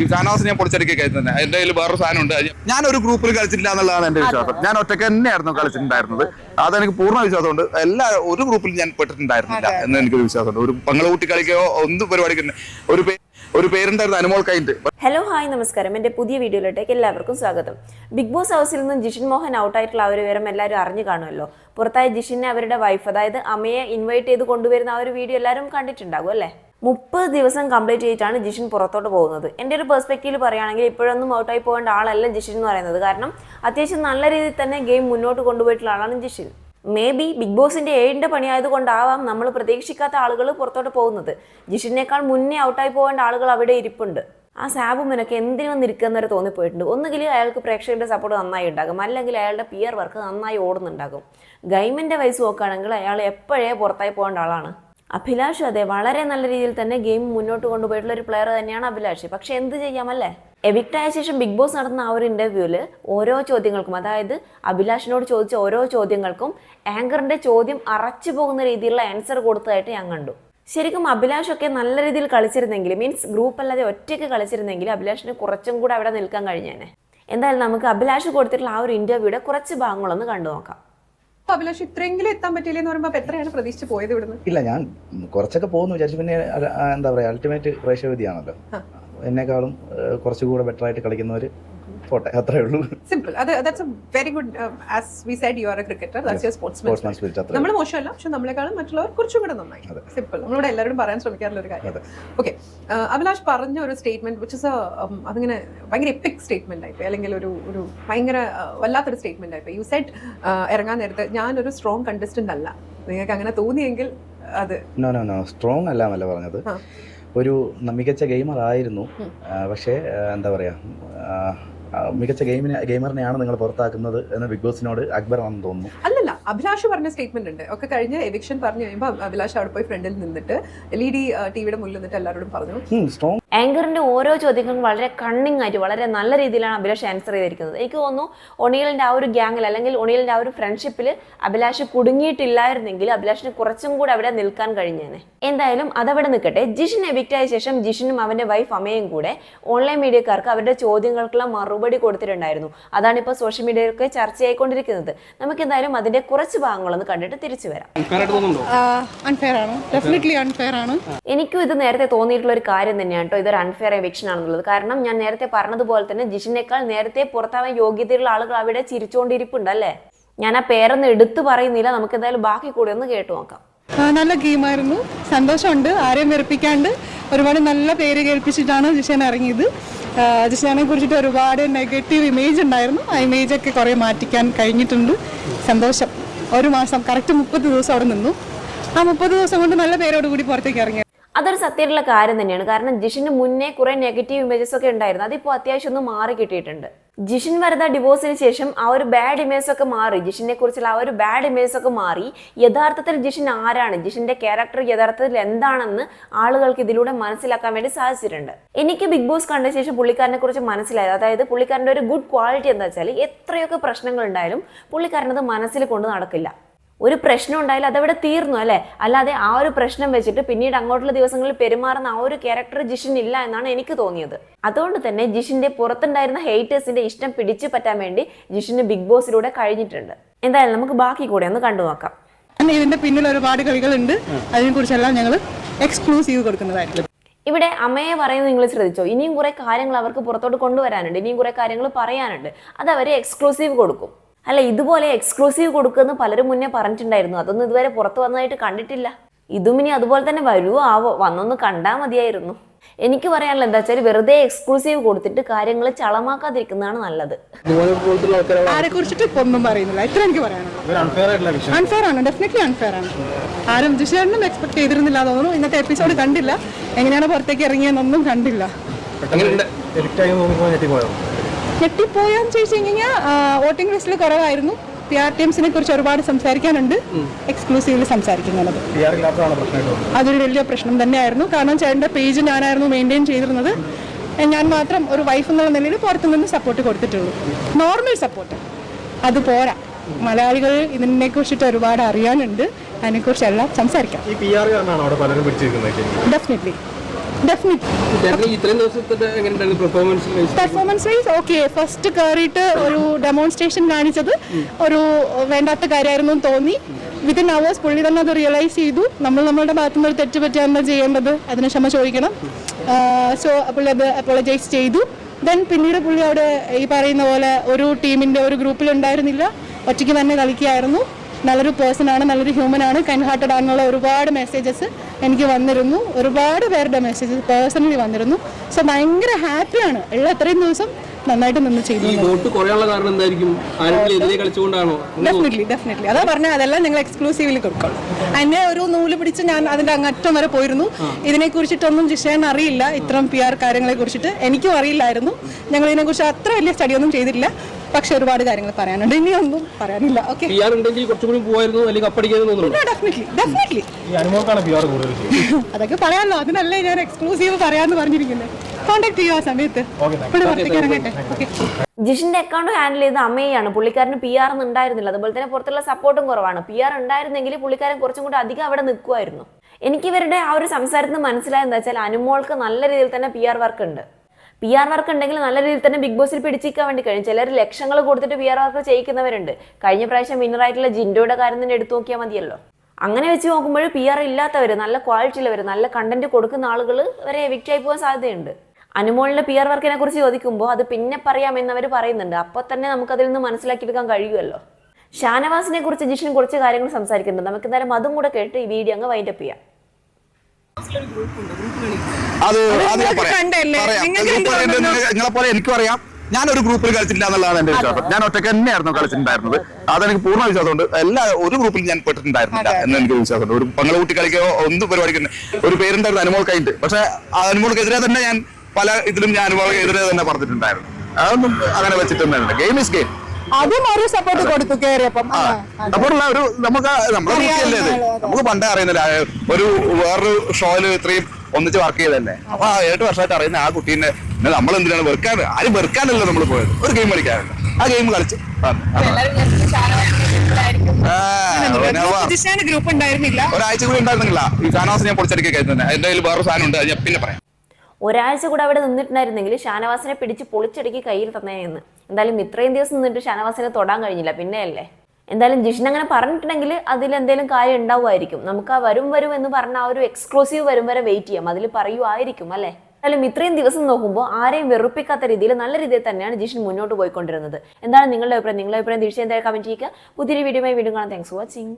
ഈ ഷാനവാസ് ഞാൻ പൊളിച്ചടുക്കി കയറ്റുന്നത് എന്റെ കയ്യിൽ വേറൊരു സാധനം ഉണ്ട്. ഞാൻ ഒരു ഗ്രൂപ്പിൽ കളിച്ചിട്ടില്ല എന്നുള്ളതാണ് എന്റെ വിശ്വാസം. ഞാൻ ഒറ്റയ്ക്ക് തന്നെയായിരുന്നു കളിച്ചിട്ടുണ്ടായിരുന്നത്. അതെനിക്ക് പൂർണ വിശ്വാസമുണ്ട്. എല്ലാ ഒരു ഗ്രൂപ്പിൽ ഞാൻ പെട്ടിട്ടുണ്ടായിരുന്നില്ല എന്ന് എനിക്കൊരു വിശ്വാസമുണ്ട്. ഒരു പങ്ങളെ കൂട്ടി കളിക്കോ ഒന്നും പരിപാടിക്ക് ഒരു ഒരു പേരുണ്ടായിരുന്നു അനുമോൾ കൈൻഡ്. ഹലോ ഹായ് നമസ്കാരം. എന്റെ പുതിയ വീഡിയോയിലോട്ടേക്ക് എല്ലാവർക്കും സ്വാഗതം. ബിഗ് ബോസ് ഹൗസിൽ നിന്ന് ജിഷിൻ മോഹൻ ഔട്ടായിട്ടുള്ള ആ ഒരു വിവരം എല്ലാവരും അറിഞ്ഞു കാണുമല്ലോ. പുറത്തായ ജിഷിനെ അവരുടെ വൈഫ് അതായത് അമ്മയെ ഇൻവൈറ്റ് ചെയ്ത് കൊണ്ടുവരുന്ന ആ ഒരു വീഡിയോ എല്ലാവരും കണ്ടിട്ടുണ്ടാകും അല്ലേ? മുപ്പത് ദിവസം കംപ്ലീറ്റ് ചെയ്തിട്ടാണ് ജിഷിൻ പുറത്തോട്ട് പോകുന്നത്. എന്റെ ഒരു പെർസ്പെക്റ്റീവിൽ പറയുകയാണെങ്കിൽ ഇപ്പോഴൊന്നും ഔട്ടായി പോകേണ്ട ആളല്ല ജിഷിൻ എന്ന് പറയുന്നത്. കാരണം അത്യാവശ്യം നല്ല രീതിയിൽ തന്നെ ഗെയിം മുന്നോട്ട് കൊണ്ടുപോയിട്ടുള്ള ആളാണ് ജിഷിൻ. മേ ബി ബിഗ് ബോസിന്റെ ഏഴിന്റെ പണിയായതുകൊണ്ടാവാം നമ്മൾ പ്രതീക്ഷിക്കാത്ത ആളുകൾ പുറത്തോട്ട് പോകുന്നത്. ജിഷിനേക്കാൾ മുന്നേ ഔട്ടായി പോകേണ്ട ആളുകൾ അവിടെ ഇരിപ്പുണ്ട്. ആ സാബുമിനൊക്കെ എന്തിനു വന്നിരിക്കുന്നവരെ തോന്നിപ്പോയിട്ടുണ്ട്. ഒന്നുകിൽ അയാൾക്ക് പ്രേക്ഷകരുടെ സപ്പോർട്ട് നന്നായി ഉണ്ടാകും. അല്ലെങ്കിൽ അയാളുടെ പിയർ വർക്ക് നന്നായി ഓടുന്നുണ്ടാകും. ഗൈമിന്റെ വയസ്സ് നോക്കുകയാണെങ്കിൽ അയാൾ എപ്പോഴേ പുറത്തായി പോകേണ്ട ആളാണ്. അഭിലാഷ് അതെ വളരെ നല്ല രീതിയിൽ തന്നെ ഗെയിം മുന്നോട്ട് കൊണ്ടുപോയിട്ടുള്ള ഒരു പ്ലെയർ തന്നെയാണ് അഭിലാഷ്. പക്ഷെ എന്ത് ചെയ്യാമല്ലേ? ആയ ശേഷം ബിഗ് ബോസ് നടത്തുന്ന ആ ഒരു ഇന്റർവ്യൂൽ ഓരോ ചോദ്യങ്ങൾക്കും അതായത് അഭിലാഷിനോട് ചോദിച്ച ഓരോ ചോദ്യങ്ങൾക്കും ആങ്കറിന്റെ ചോദ്യം അറച്ചു പോകുന്ന രീതിയിലുള്ള ആൻസർ കൊടുത്തതായിട്ട് ഞാൻ കണ്ടു. ശരിക്കും അഭിലാഷൊക്കെ നല്ല രീതിയിൽ കളിച്ചിരുന്നെങ്കിൽ മീൻസ് ഗ്രൂപ്പ് അല്ലാതെ ഒറ്റയ്ക്ക് കളിച്ചിരുന്നെങ്കിൽ അഭിലാഷിന് കുറച്ചും കൂടെ അവിടെ നിൽക്കാൻ കഴിഞ്ഞേനെ. എന്തായാലും നമുക്ക് അഭിലാഷ് കൊടുത്തിട്ടുള്ള ആ ഒരു ഇന്റർവ്യൂയുടെ കുറച്ച് ഭാഗങ്ങളൊന്ന് കണ്ടു നോക്കാം അഭിലാഷ് ഇത്രയെങ്കിലും എത്താൻ പറ്റില്ല എന്ന് പറയുമ്പോൾ എത്രയാണ് പ്രതീക്ഷിച്ച് പോയത് ഇവിടുന്ന്? ഇല്ല ഞാൻ കുറച്ചൊക്കെ പോകുന്നു വിചാരിച്ചു പിന്നെ എന്താ പറയാ അൾട്ടിമേറ്റ് പ്രേക്ഷകവിധിയാണല്ലോ. എന്നെക്കാളും കുറച്ചുകൂടെ ബെറ്റർ ആയിട്ട് കളിക്കുന്നവർ പോട്ടെ അത്രേ ഉള്ളൂ. സിമ്പിൾ അത് that's a very good as we said you are a cricketer that's your sportsman spirit നമ്മൾ മോശമല്ല പക്ഷെ നമ്മളെക്കാളും മറ്റുള്ളവർ കുറച്ചും കൂടെ നന്നായി. സിമ്പിൾ നമ്മളിവിടെ എല്ലാവരും പറയാൻ ശ്രമിക്കാറുള്ള ഒരു കാര്യം. ഓക്കേ ഓക്കെ അഭിലാഷ് പറഞ്ഞ ഒരു സ്റ്റേറ്റ്മെന്റ് വിച്ച് ഇസ് അതിങ്ങനെ ഭയങ്കര എപ്പിക് സ്റ്റേറ്റ്മെന്റ് ആയിപ്പോയി അല്ലെങ്കിൽ ഒരു ഒരു ഭയങ്കര വല്ലാത്തൊരു സ്റ്റേറ്റ്മെന്റ് ആയിപ്പോയി യു സെഡ് ഇറങ്ങാൻ നേരത്തെ ഞാനൊരു സ്ട്രോങ് കണ്ടസ്റ്റന്റ് അല്ല. നിങ്ങൾക്ക് അങ്ങനെ തോന്നിയെങ്കിൽ അത് നോ നോ നോ സ്ട്രോങ് അല്ല എന്നല്ല പറഞ്ഞത് ഒരു മികച്ച ഗെയിമർ ആയിരുന്നു. പക്ഷേ എന്താ പറയുക മികച്ച ഗെയിമിനെ ഗെയിമറിനെയാണ് നിങ്ങൾ പുറത്താക്കുന്നത് എന്ന് ബിഗ് ബോസിനോട് അക്ബർ ആണെന്ന് തോന്നുന്നു. അല്ലല്ല അഭിലാഷ് പറഞ്ഞ സ്റ്റേറ്റ്മെന്റ് ഉണ്ട്. ഒക്കെ കഴിഞ്ഞ് എവിക്ഷൻ പറഞ്ഞു കഴിയുമ്പോൾ അഭിലാഷ് അവിടെ പോയി ഫ്രണ്ടിൽ നിന്നിട്ട് എൽ ഇ ഡി ടിവിയുടെ മുന്നിൽ നിന്നിട്ട് എല്ലാവരോടും പറഞ്ഞു. സ്ട്രോങ് ആങ്കറിന്റെ ഓരോ ചോദ്യങ്ങളും വളരെ കണ്ണിങ് ആയിട്ട് വളരെ നല്ല രീതിയിലാണ് അഭിലാഷ് ആൻസർ ചെയ്തിരിക്കുന്നത്. എനിക്ക് തോന്നുന്നു ഒണിയലിന്റെ ആ ഒരു ഗ്യാങ്ങിൽ അല്ലെങ്കിൽ ഒണിയലിന്റെ ആ ഒരു ഫ്രണ്ട്ഷിപ്പിൽ അഭിലാഷ് കുടുങ്ങിയിട്ടില്ലായിരുന്നെങ്കിൽ അഭിലാഷിന് കുറച്ചും കൂടി അവിടെ നിൽക്കാൻ കഴിഞ്ഞേനെ. എന്തായാലും അതവിടെ നിൽക്കട്ടെ. ജിഷിൻ എവിക്റ്റായ ആയ ശേഷം ജിഷിനും അവന്റെ വൈഫ് അമ്മയും കൂടെ ഓൺലൈൻ മീഡിയക്കാർക്ക് അവരുടെ ചോദ്യങ്ങൾക്കുള്ള മറുപടി കൊടുത്തിട്ടുണ്ടായിരുന്നു. അതാണ് ഇപ്പോൾ സോഷ്യൽ മീഡിയയിലൊക്കെ ചർച്ചയായിക്കൊണ്ടിരിക്കുന്നത്. നമുക്ക് എന്തായാലും അതിന്റെ കുറച്ച് ഭാഗങ്ങളൊന്ന് കണ്ടിട്ട് തിരിച്ചു വരാം. അൺഫെയർ ആണ് ഡെഫിനറ്റ്ലി അൺഫെയർ ആണ് എനിക്കും ഇത് നേരത്തെ തോന്നിയിട്ടുള്ള ഒരു കാര്യം തന്നെയാണ് കേട്ടോ ഇതൊരു അൺഫെയർ എവിക്ഷൻ ആണെന്നുള്ളത്. കാരണം ഞാൻ നേരത്തെ പറഞ്ഞതുപോലെ തന്നെ ജിഷിനേക്കാൾ നേരത്തെ പുറത്താവാൻ യോഗ്യതയുള്ള ആളുകൾ അവിടെ ചിരിച്ചുകൊണ്ടിരിപ്പുണ്ട് അല്ലേ? ഞാൻ ആ പേരൊന്നും എടുത്തു പറയുന്നില്ല. നമുക്ക് എന്തായാലും ബാക്കി കൂടെ ഒന്ന് കേട്ടു നോക്കാം. നല്ല ഗെയിമായിരുന്നു. സന്തോഷമുണ്ട്. ആരെയും വെറുപ്പിക്കാണ്ട് ഒരുപാട് നല്ല പേര് കേൾപ്പിച്ചിട്ടാണ് ജിഷൻ ഇറങ്ങിയത്. ജിഷനെ കുറിച്ചിട്ട് ഒരുപാട് നെഗറ്റീവ് ഇമേജ് ഉണ്ടായിരുന്നു. ആ ഇമേജ് ഒക്കെ കുറേ മാറ്റിക്കാൻ കഴിഞ്ഞിട്ടുണ്ട്. സന്തോഷം. ഒരു മാസം കറക്റ്റ് മുപ്പത് ദിവസം അവിടെ നിന്നു. ആ മുപ്പത് ദിവസം കൊണ്ട് നല്ല പേരോട് കൂടി പുറത്തേക്ക് ഇറങ്ങി. അതൊരു സത്യമായിട്ടുള്ള കാര്യം തന്നെയാണ്. കാരണം ജിഷിന് മുന്നേ കുറെ നെഗറ്റീവ് ഇമേജസ് ഒക്കെ ഉണ്ടായിരുന്നു. അതിപ്പോൾ അത്യാവശ്യം ഒന്ന് മാറി കിട്ടിയിട്ടുണ്ട്. ജിഷിൻ വരുന്ന ഡിവോഴ്സിന് ശേഷം ആ ഒരു ബാഡ് ഇമേജ് ഒക്കെ മാറി. ജിഷിനെ കുറിച്ചുള്ള ആ ഒരു ബാഡ് ഇമേജ് ഒക്കെ മാറി. യഥാർത്ഥത്തിൽ ജിഷിൻ ആരാണ്? ജിഷിന്റെ ക്യാരക്ടർ യഥാർത്ഥത്തിൽ എന്താണെന്ന് ആളുകൾക്ക് ഇതിലൂടെ മനസ്സിലാക്കാൻ വേണ്ടി സാധിച്ചിട്ടുണ്ട്. എനിക്ക് ബിഗ് ബോസ് കണ്ട ശേഷം പുള്ളിക്കാരനെ കുറിച്ച് മനസ്സിലായത് അതായത് പുള്ളിക്കാരന്റെ ഒരു ഗുഡ് ക്വാളിറ്റി എന്താ വെച്ചാൽ എത്രയൊക്കെ പ്രശ്നങ്ങൾ ഉണ്ടായാലും പുള്ളിക്കാരനത് മനസ്സിൽ കൊണ്ട് നടക്കില്ല. ഒരു പ്രശ്നം ഉണ്ടായാലും അതവിടെ തീർന്നു അല്ലേ? അല്ലാതെ ആ ഒരു പ്രശ്നം വെച്ചിട്ട് പിന്നീട് അങ്ങോട്ടുള്ള ദിവസങ്ങളിൽ പെരുമാറുന്ന ആ ഒരു ക്യാരക്ടർ ജിഷിൻ ഇല്ല എന്നാണ് എനിക്ക് തോന്നിയത്. അതുകൊണ്ട് തന്നെ ജിഷിന്റെ പുറത്തുണ്ടായിരുന്ന ഹേറ്റേഴ്സിന്റെ ഇഷ്ടം പിടിച്ചു പറ്റാൻ വേണ്ടി ജിഷിന് ബിഗ് ബോസിലൂടെ കഴിഞ്ഞിട്ടുണ്ട്. എന്തായാലും നമുക്ക് ബാക്കി കൂടെ ഒന്ന് കണ്ടു നോക്കാം. പിന്നെ ഇതിന്റെ പിന്നിൽ ഒരുപാട് കവികളുണ്ട്. അതിനെ കുറിച്ചെല്ലാം ഞങ്ങൾ എക്സ്ക്ലൂസീവ് കൊടുക്കുന്നതായിരിക്കും ഇവിടെ അമ്മയെ പറയുന്നത് നിങ്ങൾ ശ്രദ്ധിച്ചോ? ഇനിയും കുറെ കാര്യങ്ങൾ അവർക്ക് പുറത്തോട്ട് കൊണ്ടുവരാനുണ്ട്. ഇനിയും കുറെ കാര്യങ്ങൾ പറയാനുണ്ട്. അത് അവരെ എക്സ്ക്ലൂസീവ് കൊടുക്കും. അല്ല ഇതുപോലെ എക്സ്ക്ലൂസീവ് കൊടുക്കുമെന്ന് പലരും മുന്നേ പറഞ്ഞിട്ടുണ്ടായിരുന്നു. അതൊന്നും ഇതുവരെ പുറത്തു വന്നതായിട്ട് കണ്ടിട്ടില്ല. ഇതും ഇനി അതുപോലെ തന്നെ വരുമോ ആവോ വന്നൊന്ന് കണ്ടാൽ മതിയായിരുന്നു. എനിക്ക് പറയാനുള്ള എന്താ വെച്ചാൽ വെറുതെ എക്സ്ക്ലൂസീവ് കൊടുത്തിട്ട് കാര്യങ്ങൾ ചളമാക്കാതിരിക്കുന്നതാണ് നല്ലത്. ആരെ കുറിച്ചിട്ട് ഇപ്പൊ ഒന്നും പറയുന്നില്ല. ഇത്ര എനിക്ക് പറയാനുള്ളൂ. അൺഫെയർ ആണ് ഡെഫിനറ്റ്ലി അൺഫെയർ ആണ്. ആരും ജിഷേട്ടനും എക്സ്പെക്ട് ചെയ്തിരുന്നില്ല. തോന്നുന്നു ഇന്നത്തെ എപ്പിസോഡ് കണ്ടില്ല. എങ്ങനെയാണ് പുറത്തേക്ക് ഇറങ്ങിയെന്നൊന്നും കണ്ടില്ല. ഞെട്ടിപ്പോയാന്ന് ചോദിച്ചു കഴിഞ്ഞാൽ വോട്ടിംഗ് ലിസ്റ്റിൽ കുറവായിരുന്നു. പി ആർ ടി എംസിനെ കുറിച്ച് ഒരുപാട് സംസാരിക്കാനുണ്ട്. എക്സ്ക്ലൂസീവ്ലി സംസാരിക്കുന്നത്. അതൊരു വലിയ പ്രശ്നം തന്നെയായിരുന്നു. കാരണം ചേട്ടന്റെ പേജ് ഞാനായിരുന്നു മെയിന്റെയിൻ ചെയ്തിരുന്നത്. ഞാൻ മാത്രം ഒരു വൈഫ് എന്നുള്ള നിലയിൽ പുറത്തുനിന്ന് സപ്പോർട്ട് കൊടുത്തിട്ടുള്ളൂ. നോർമൽ സപ്പോർട്ട് അത് പോരാ. മലയാളികൾ ഇതിനെ കുറിച്ചിട്ട് ഒരുപാട് അറിയാനുണ്ട്. അതിനെക്കുറിച്ചെല്ലാം സംസാരിക്കാം. Definitely performance wise okay first കയറിയിട്ട് ഒരു ഡെമോൺസ്ട്രേഷൻ കാണിച്ചത്. ഒരു വേണ്ടാത്ത കാര്യമായിരുന്നു എന്ന് തോന്നി. വിത്തിൻ അവേഴ്സ് പുള്ളി തന്നെ അത് റിയലൈസ് ചെയ്തു. നമ്മൾ നമ്മളുടെ ഭാഗത്തു നിന്ന് ഒരു തെറ്റ് പറ്റിയാണ് ചെയ്യേണ്ടത്. അതിന് ക്ഷമ ചോദിക്കണം. സോ പുള്ളി അത് അപ്പോളജൈസ് ചെയ്തു. ദെൻ പിന്നീട് പുള്ളി അവിടെ ഈ പറയുന്ന പോലെ ഒരു ടീമിന്റെ ഒരു ഗ്രൂപ്പിൽ ഉണ്ടായിരുന്നില്ല. ഒറ്റയ്ക്ക് തന്നെ കളിക്കുകയായിരുന്നു. നല്ലൊരു പേഴ്സൺ ആണ് നല്ലൊരു ഹ്യൂമൻ ആണ്. കൈൻഡ് ഹാർട്ടഡ് ആണെന്നുള്ള ഒരുപാട് മെസ്സേജസ് എനിക്ക് വന്നിരുന്നു. ഒരുപാട് പേരുടെ മെസ്സേജസ് പേഴ്സണലി വന്നിരുന്നു. സോ ഭയങ്കര ഹാപ്പിയാണ് ഉള്ള ഇത്രയും ദിവസം നന്നായിട്ട് നിന്ന് ചെയ്തു ഡെഫിനറ്റ്ലി ഡെഫിനറ്റ്ലി അതാ പറഞ്ഞാൽ അതെല്ലാം ഞങ്ങൾ എക്സ്ക്ലൂസീവ്ലി കൊടുക്കണം. അതിനെ ഒരു നൂൽ പിടിച്ച് ഞാൻ അതിന്റെ അങ്ങറ്റം വരെ പോയിരുന്നു. ഇതിനെ കുറിച്ചിട്ടൊന്നും ജിഷേൻ അറിയില്ല. ഇത്തരം പി ആർ കാര്യങ്ങളെ കുറിച്ചിട്ട് എനിക്കും അറിയില്ലായിരുന്നു. ഞങ്ങൾ ഇതിനെക്കുറിച്ച് അത്ര വലിയ സ്റ്റഡി ഒന്നും ചെയ്തിട്ടില്ല. പക്ഷെ ഒരുപാട് കാര്യങ്ങൾ പറയാനുണ്ട്. ഇനിയൊന്നും പറയാനില്ല. ഓക്കെ പി ഉണ്ടെങ്കിൽ കുറച്ചുകൂടി പോവായിരുന്നു അല്ലെങ്കിൽ കപ്പടിക്കായിരുന്നു തോന്നുന്നു. ഡെഫിനറ്റ്ലി ഡെഫിനറ്റ്ലി അതൊക്കെ പറയാമല്ലോ അതിനല്ലേ ഞാൻ എക്സ്ക്ലൂസീവ് പറയാന്ന് പറഞ്ഞിരിക്കുന്നത് കോണ്ടാക്ട് ചെയ്യുക ആ സമയത്ത്? ഇവിടെ പുറത്തേക്ക് ഇറങ്ങട്ടെ. ഓക്കെ ജിഷിന്റെ അക്കൗണ്ട് ഹാൻഡിൽ ചെയ്ത അമ്മയാണ് പുള്ളിക്കാരന് പി ആർ ഒന്നും ഉണ്ടായിരുന്നില്ല. അതുപോലെ തന്നെ പുറത്തുള്ള സപ്പോർട്ടും കുറവാണ്. പി ആർ ഉണ്ടായിരുന്നെങ്കിൽ പുള്ളിക്കാരൻ കുറച്ചും കൂടി അധികം അവിടെ നിൽക്കുമായിരുന്നു എനിക്ക് ഇവരുടെ ആ ഒരു സംസാരത്തിന് മനസ്സിലായെന്ന് വെച്ചാൽ അനുമോൾക്ക് നല്ല രീതിയിൽ തന്നെ പി ആർ വർക്ക് ഉണ്ട്. പി ആർ വർക്ക് ഉണ്ടെങ്കിൽ നല്ല രീതിയിൽ തന്നെ ബിഗ് ബോസിൽ പിടിച്ചിരിക്കാൻ വേണ്ടി കഴിയും. ചിലർ ലക്ഷങ്ങൾ കൊടുത്തിട്ട് പി ആർ വർക്ക് ചെയ്യിക്കുന്നവരുണ്ട്. കഴിഞ്ഞ പ്രാവശ്യം വിന്നറായിട്ടുള്ള ജിൻഡോയുടെ കാര്യം തന്നെ എടുത്തു നോക്കിയാൽ മതിയല്ലോ. അങ്ങനെ വെച്ച് നോക്കുമ്പോൾ പി ആർ ഇല്ലാത്തവർ നല്ല ക്വാളിറ്റി ഉള്ളവർ നല്ല കണ്ടന്റ് കൊടുക്കുന്ന ആളുകൾ വരെ എവിക്റ്റ് ആയി പോകാൻ സാധ്യതയുണ്ട്. അനുമോളിന്റെ പി ആർ വർക്കിനെ കുറിച്ച് ചോദിക്കുമ്പോൾ അത് പിന്നെ പറയാമെന്ന് അവർ പറയുന്നുണ്ട്. അപ്പോൾ തന്നെ നമുക്ക് അതിൽ നിന്ന് മനസ്സിലാക്കിയെടുക്കാൻ കഴിയുമല്ലോ. ഷാനവാസിനെ കുറിച്ച് ജിഷൻ കുറച്ച് കാര്യങ്ങൾ സംസാരിക്കുന്നുണ്ട്. നമുക്ക് എന്തായാലും അതും കൂടെ കേട്ട് ഈ വീഡിയോ അങ്ങ് വൈൻഡപ്പ് ചെയ്യാം. അത് അത് ഞാൻ പറയാം. ഗ്രൂപ്പ്? നിങ്ങളെ പോലെ എനിക്കും അറിയാം. ഞാനൊരു ഗ്രൂപ്പിൽ കളിച്ചിട്ടില്ല എന്നുള്ളതാണ് എന്റെ വിശ്വാസം. ഞാൻ ഒറ്റയ്ക്ക് തന്നെയായിരുന്നു കളിച്ചിട്ടുണ്ടായിരുന്നത്. അതെനിക്ക് പൂർണ വിശ്വാസമുണ്ട്. എല്ലാ ഒരു ഗ്രൂപ്പിൽ ഞാൻ പെട്ടിട്ടുണ്ടായിരുന്നില്ല എന്ന് എനിക്ക് വിശ്വാസമുണ്ട്. ഒരു പങ്ങളെ കുട്ടി കളിക്കോ ഒന്നും പരിപാടിക്ക് ഒരു പേരുണ്ടായിരുന്നു അനുമോൾ കഴിഞ്ഞിട്ട് പക്ഷെ ആ അനുമോൾക്കെതിരെ തന്നെ ഞാൻ പല ഇതിലും ഞാൻ അനുമോൾക്കെതിരെ തന്നെ പറഞ്ഞിട്ടുണ്ടായിരുന്നു. അതൊന്നും അങ്ങനെ വെച്ചിട്ടുണ്ടായിരുന്നു ഗെയിം ഇസ് ഗെയിം അതും ഒരു സപ്പോർട്ട് കൊടുത്തു കയറിയപ്പം അപ്പോഴുള്ള ഒരു നമുക്ക് നമ്മളെ കുട്ടിയല്ലേ ഇത്? നമുക്ക് പണ്ടേ അറിയുന്നില്ല. ഒരു വേറൊരു ഷോയിൽ ഇത്രയും ഒന്നിച്ച് വർക്ക് ചെയ്തല്ലേ അപ്പൊ ആ ഏഴ് വർഷമായിട്ട് അറിയുന്ന ആ കുട്ടീനെ പിന്നെ നമ്മൾ എന്തിനാണ് വെറുക്കാൻ ആരും വെറുക്കാനല്ലോ നമ്മൾ പോയത്. ഒരു ഗെയിം കളിക്കാറുണ്ട് ആ ഗെയിം കളിച്ച് ഗ്രൂപ്പ് ഉണ്ടായിരുന്നില്ല. ഒരാഴ്ച കൂടി ഉണ്ടായിരുന്നില്ല. ഈ ഷാനവാസ് ഞാൻ പൊളിച്ചടിക്കുക കഴിഞ്ഞു എന്റെ കയ്യിൽ വേറൊരു സാധനം ഉണ്ട് ഞാൻ പിന്നെ പറയാം. ഒരാഴ്ച കൂടെ അവിടെ നിന്നിട്ടുണ്ടായിരുന്നെങ്കിൽ ഷാനവാസിനെ പിടിച്ച് പൊളിച്ചടുക്കി കയ്യിൽ തന്നേന്ന്. എന്തായാലും ഇത്രയും ദിവസം നിന്നിട്ട് ഷാനവാസിനെ തൊടാൻ കഴിഞ്ഞില്ല പിന്നെയല്ലേ? എന്തായാലും ജിഷൻ അങ്ങനെ പറഞ്ഞിട്ടുണ്ടെങ്കിൽ അതിൽ എന്തെങ്കിലും കാര്യം ഉണ്ടാവുമായിരിക്കും. നമുക്ക് ആ വരും വരും എന്ന് പറഞ്ഞ ആ ഒരു എക്സ്ക്ലൂസീവ് വരും വരെ വെയിറ്റ് ചെയ്യാം. അതിൽ പറയുമായിരിക്കും അല്ലേ? എന്തായാലും ഇത്രയും ദിവസം നോക്കുമ്പോൾ ആരെയും വെറുപ്പിക്കാത്ത രീതിയിൽ നല്ല രീതിയിൽ തന്നെയാണ് ജിഷൻ മുന്നോട്ട് പോയിക്കൊണ്ടിരുന്നത്. എന്താണ് നിങ്ങളുടെ അഭിപ്രായം? നിങ്ങളുടെ അഭിപ്രായം തീർച്ചയായും കമന്റ് ചെയ്യുക. പുതിയൊരു വീഡിയോയുമായി വീണ്ടും കാണാം. Thanks for watching